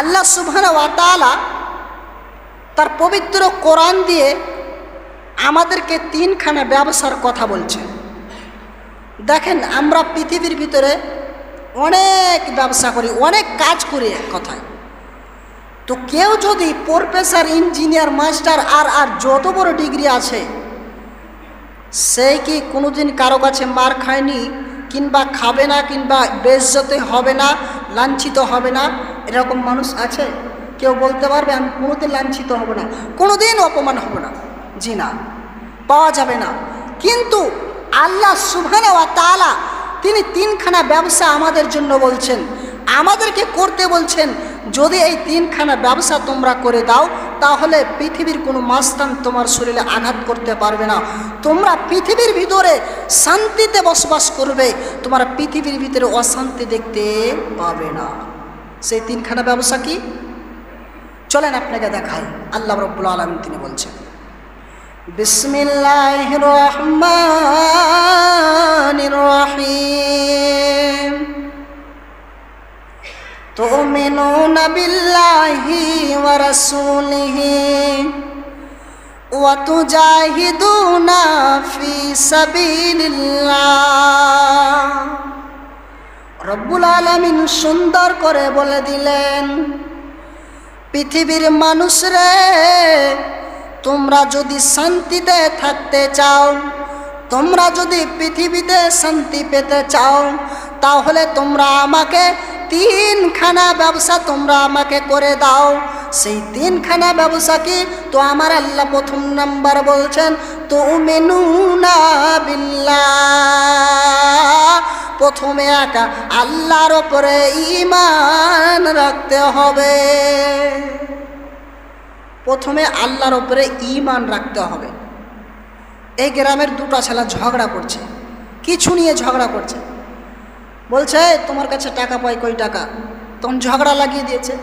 আল্লাহ সুবহান ওয়াতালা তার পবিত্র কোরআন দিয়ে আমাদেরকে তিনখানা ব্যবসার কথা বলছে। দেখেন, আমরা পৃথিবীর ভিতরে অনেক ব্যবসা করি, অনেক কাজ করি এক কথায়। তো কেউ যদি প্রফেসর, ইঞ্জিনিয়ার, মাস্টার, আর আর যত বড় ডিগ্রি আছে সেই কি কোনোদিন কারও কাছে মার খায়নি কিংবা খাবে না কিংবা বেজ্জতে হবে না, লাঞ্ছিত হবে না? এরকম মানুষ আছে? কেউ বলতে পারবে, আমি কোনোদিন লাঞ্ছিত হব না, কোনোদিন অপমান হব না। জি না, পাওয়া যাবে না। কিন্তু আল্লাহ সুবহানা তাআলা তিনি তিনখানা ব্যবসা আমাদের জন্য বলছেন। আমাদেরকে করতে বলছেন, যদি এই তিনখানা ব্যবসা তোমরা করে দাও, তাহলে পৃথিবীর কোনো মাস্তান তোমার শরীরে আঘাত করতে পারবে না। তোমরা পৃথিবীর ভিতরে শান্তিতে বসবাস করবে, তোমরা পৃথিবীর ভিতরে অশান্তি দেখতে পাবে না। সেই তিনখানা ব্যবসা কি চলেন আপনাকে দেখাই আল্লাহ রব্বুল আলম তিনি বলছেন বিসমিল্লাহ রহমান রহিম تؤمنون بالله ورسوله وتجاهدون في سبيل الله রব্বুল আলমিন সুন্দর করে বলে দিলেন, পৃথিবীর মানুষরে, তোমরা যদি শান্তিতে থাকতে চাও, তোমরা যদি পৃথিবীতে শান্তি পেতে চাও, তাহলে তোমরা আমাকে তিনখানা ব্যবসা তোমরা আমাকে করে দাও। সেই তিনখানা ব্যবসা কি? তো আমার আল্লাহ প্রথম নাম্বার বলছেন তো মেনুনা বিল্লাহ। প্রথমে একা আল্লাহর ওপরে ইমান রাখতে হবে। প্রথমে আল্লাহর ওপরে ইমান রাখতে হবে। এই গ্রামের দুটো ছেলে ঝগড়া করছে, কিছু নিয়ে ঝগড়া করছে। বলছে তোমার কাছে টাকা পাই কই টাকা? তখন ঝগড়া লাগিয়ে দিয়েছে।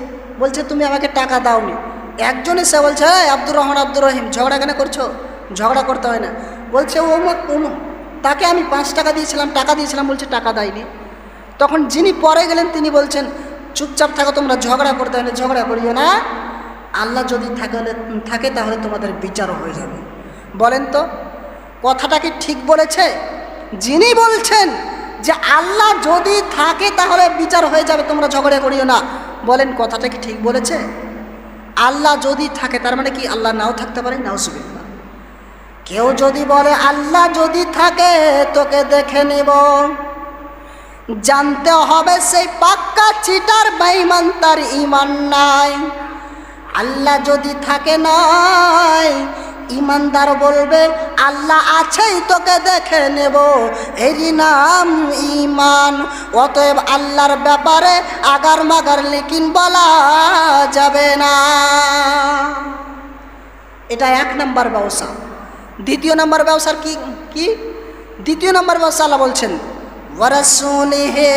বলছে, তুমি আমাকে টাকা দাওনি। একজন এসে বলছে আব্দুর রহমান, আব্দুর রহিম, ঝগড়া কেন করছ? ঝগড়া করতে হয় না। বলছে, ও তাকে আমি পাঁচ টাকা দিয়েছিলাম টাকা দিয়েছিলাম, বলছে টাকা দেয়নি। তখন যিনি পরে গেলেন, তিনি বলছেন, চুপচাপ থাকো, তোমরা ঝগড়া করতে হয় ঝগড়া করিও না। আল্লাহ যদি থাকে থাকে তাহলে তোমাদের বিচারও হয়ে যাবে। বলেন তো, কথাটা কি ঠিক বলেছে? যিনি বলছেন যে আল্লাহ যদি থাকে, তাহলে বিচার হয়ে যাবে, তোমরা ঝগড়া করিও না। বলেন, কথাটা কি ঠিক বলেছে? আল্লাহ যদি থাকে, তার মানে কি আল্লাহ নাও থাকতে পারে? নাও সুবিধা কেউ যদি বলে, আল্লাহ যদি থাকে, তোকে দেখে নেব। জানতে হবে সেই পাক্কা চিটার বেঈমান তার ইমান নাই। আল্লাহ যদি থাকে নয় ইমানদার বলবে, আল্লাহ আছেই, তোকে দেখে নেব। এরই নাম ইমান অতএব আল্লাহর ব্যাপারে আগার মাগার লেকিন বলা যাবে না। এটা এক নম্বর ব্যবসা। দ্বিতীয় নম্বর ব্যবসার কি কি? দ্বিতীয় নম্বর ব্যবসা আল্লাহ বলছেন, ওয়ারাসুলিহে।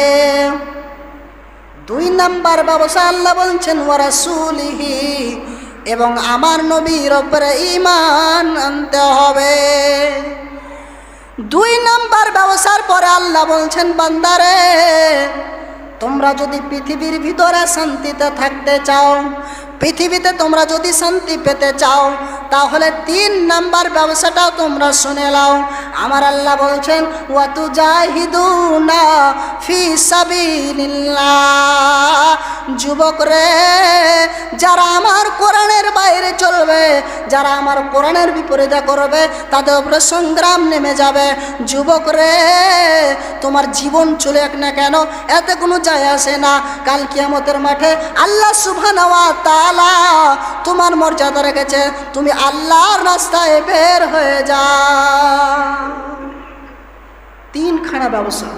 দুই নম্বর ব্যবসা আল্লাহ বলছেন, ওয়ারাসুলিহি। এবং আমার নবীর ওপরে ইমান আনতে হবে। দুই নম্বর ব্যবসার পরে আল্লাহ বলছেন, বান্দারে, তোমরা যদি পৃথিবীর ভিতরে শান্তিতে থাকতে চাও পৃথিবীতে তোমরা যদি শান্তি পেতে চাও, তাহলে তিন নাম্বার ব্যবসাটাও তোমরা শুনে নাও। আমার আল্লাহ বলছেন ওয়াতু জাহিদুনা ফি সাবিলিল্লাহ। যুবক রে, যারা আমার কোরআনের বাইরে চলবে, যারা আমার কোরআনের বিপরীতে করবে, তাদের উপরে সংগ্রাম নেমে যাবে। যুবক রে, তোমার জীবন চলে এক না কেন, এতে কোনো যায় আসে না। কাল কিয়ামতের মাঠে আল্লাহ সুবহানাহু তাআলা তোমার মর্যাদা রেখেছে, তুমি আল্লাহর রাস্তায় বের হয়ে যাও। তিনখানা ব্যবসা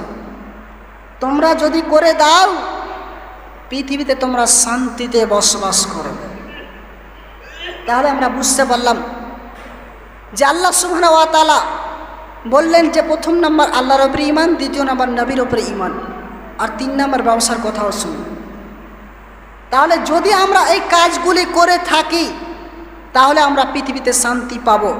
তোমরা যদি করে দাও, পৃথিবীতে তোমরা শান্তিতে বসবাস করবে। তাহলে আমরা বুঝতে পারলাম যে আল্লাহ সুবহান ওয়া তাআলা বললেন যে প্রথম নাম্বার আল্লাহর ওপরে ইমান দ্বিতীয় নাম্বার নবীর ওপরে ইমান আর তিন নাম্বার ব্যবসার কথাও শুনি তাহলে যদি আমরা এই কাজগুলি করে থাকি তাহলে আমরা পৃথিবীতে শান্তি পাবো।